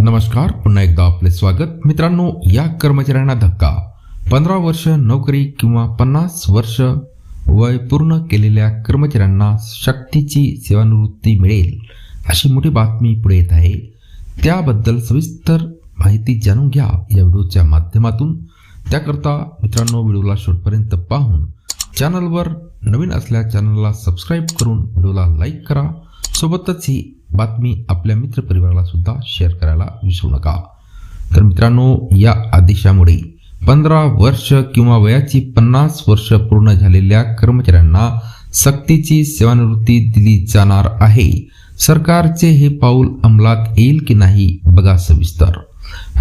नमस्कार पुन्हा एकदा आपले स्वागत. मित्रांनो या कर्मचाऱ्यांना धक्का. पंधरा वर्ष नोकरी किंवा पन्नास वर्ष वय पूर्ण केलेल्या कर्मचाऱ्यांना शक्तीची सेवानिवृत्ती मिळेल अशी मोठी बातमी पुढे येत आहे. त्याबद्दल सविस्तर माहिती जाणून घ्या या व्हिडिओच्या माध्यमातून. त्याकरता मित्रांनो व्हिडिओला शेवटपर्यंत पाहून चॅनलवर नवीन असल्या चॅनलला सबस्क्राईब करून व्हिडिओला लाईक करा. सोबतच ही बातमी आपल्या मित्रपरिवाराला सुद्धा शेअर करायला विसरू नका. तर मित्रांनो या आदेशामुळे पंधरा वर्ष किंवा वयाची पन्नास वर्ष पूर्ण झालेल्या कर्मचाऱ्यांना सक्तीची सेवानिवृत्ती दिली जाणार आहे. सरकारचे हे पाऊल अंमलात येईल की नाही बघा सविस्तर.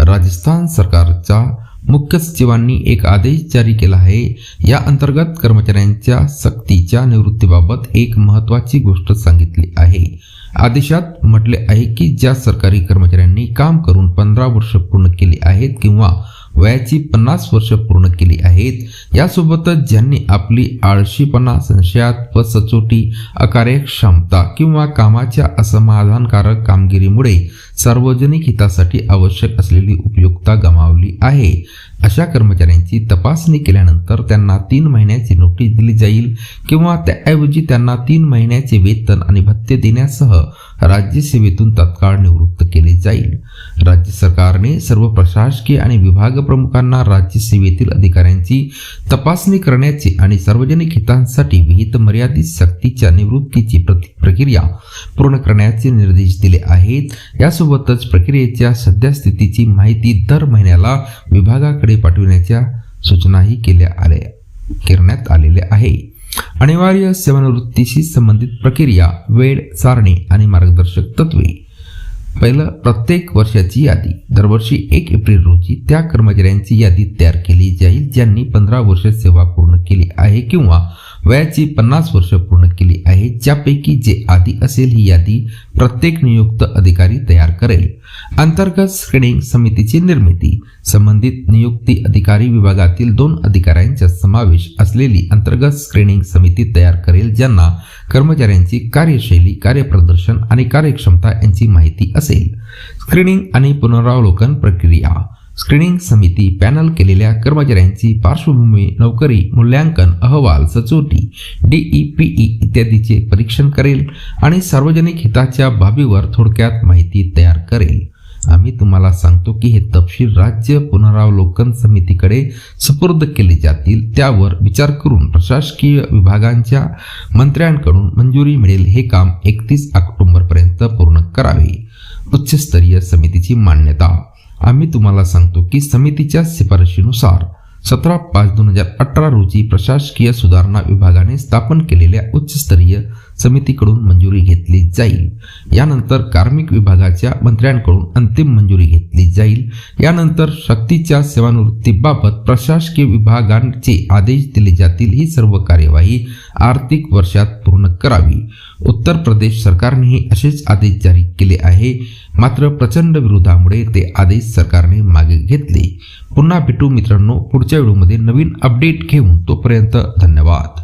राजस्थान सरकारच्या मुख्य सचिवांनी एक आदेश जारी केला आहे. या अंतर्गत कर्मचाऱ्यांच्या सक्तीच्या निवृत्तीबाबत एक महत्वाची गोष्ट सांगितली आहे. आदेशात म्हटले आहे की ज्या सरकारी कर्मचाऱ्यांनी काम करून पंधरा वर्ष पूर्ण केली आहेत किंवा वयाची पन्नास वर्ष पूर्ण केली आहेत. यासोबतच ज्यांनी आपली आळशीपणा संशयात व सचोटी अकार्यक्षमता किंवा कामाच्या असमाधानकारक कामगिरीमुळे सार्वजनिक हितासाठी आवश्यक असलेली उपयुक्तता गमावली आहे. अशा कर्मचाऱ्यांची तपासणी केल्यानंतर त्यांना तीन महिन्याची नोटीस दिली जाईल किंवा त्याऐवजी त्यांना तीन महिन्याचे वेतन आणि भत्ते देण्यासह राज्यसेवेतून तत्काळ निवृत्त केले जाईल. राज्य सरकारने सर्व प्रशासकीय आणि विभाग प्रमुखांना राज्यसेवेतील अधिकाऱ्यांची तपासणी करण्याचे आणि सार्वजनिक हितांसाठी विहित मर्यादित सक्तीच्या निवृत्तीची प्रक्रिया पूर्ण करण्याचे निर्देश दिले आहेत. यासोबतच प्रक्रियेच्या सध्या स्थितीची माहिती दर महिन्याला विभागाकडे विभागाकडे पाठविण्याच्या सूचनाही केल्या आल्या करण्यात आलेल्या आहे. अनिवार्य सेवानिवृत्तीशी संबंधित प्रक्रिया वेळ सारणी आणि मार्गदर्शक तत्वे. पहिलं प्रत्येक वर्षाची यादी. दरवर्षी एक एप्रिल रोजी त्या कर्मचाऱ्यांची यादी तयार केली जाईल ज्यांनी पंधरा वर्ष सेवा पूर्ण केली आहे किंवा वयाची पन्नास वर्ष पूर्ण केली आहे ज्यापैकी जे आधी असेल ही यादी प्रत्येक नियुक्त अधिकारी तयार करेल. अंतर्गत स्क्रीनिंग समितीची निर्मिती. संबंधित नियुक्ती अधिकारी विभागातील दोन अधिकाऱ्यांचा समावेश असलेली अंतर्गत स्क्रीनिंग समिती तयार करेल ज्यांना कर्मचाऱ्यांची कार्यशैली कार्यप्रदर्शन आणि कार्यक्षमता यांची माहिती असेल. स्क्रीनिंग आणि पुनरावलोकन प्रक्रिया. स्क्रीनिंग समिती पॅनल केलेल्या कर्मचाऱ्यांची पार्श्वभूमी नोकरी मूल्यांकन अहवाल सचोटी डीई पीई इत्यादीचे परीक्षण करेल आणि सार्वजनिक हिताच्या बाबीवर थोडक्यात माहिती तयार करेल. आम्ही तुम्हाला सांगतो की हे तपशील राज्य पुनरावलोकन समितीकडे सुपूर्द केले जातील. त्यावर विचार करून प्रशासकीय विभागांच्या मंत्र्यांकडून मंजुरी मिळेल हे काम एकतीस ऑक्टोबरपर्यंत पूर्ण करावे. उच्चस्तरीय समितीची मान्यता. आम्ही तुम्हाला सांगतो की समितीच्या शिफारशीनुसार सतरा पाच दोन हजार अठरा रोजी प्रशासकीय सुधारणा विभागाने स्थापन केलेल्या उच्चस्तरीय समितीकडून मंजुरी घेतली जाईल. यानंतर कार्मिक विभागाच्या मंत्र्यांकडून अंतिम मंजुरी घेतली जाईल. यानंतर शक्तीच्या सेवानिवृत्तीबाबत प्रशासकीय विभागांचे आदेश दिले जातील. ही सर्व कार्यवाही आर्थिक वर्षात पूर्ण करावी. उत्तर प्रदेश सरकारनेही असेच आदेश जारी केले आहे. मात्र प्रचंड विरोधामुळे ते आदेश सरकारने मागे घेतले. पुन्हा भेटू मित्रांनो पुढच्या व्हिडिओमध्ये नवीन अपडेट घेऊन तोपर्यंत धन्यवाद.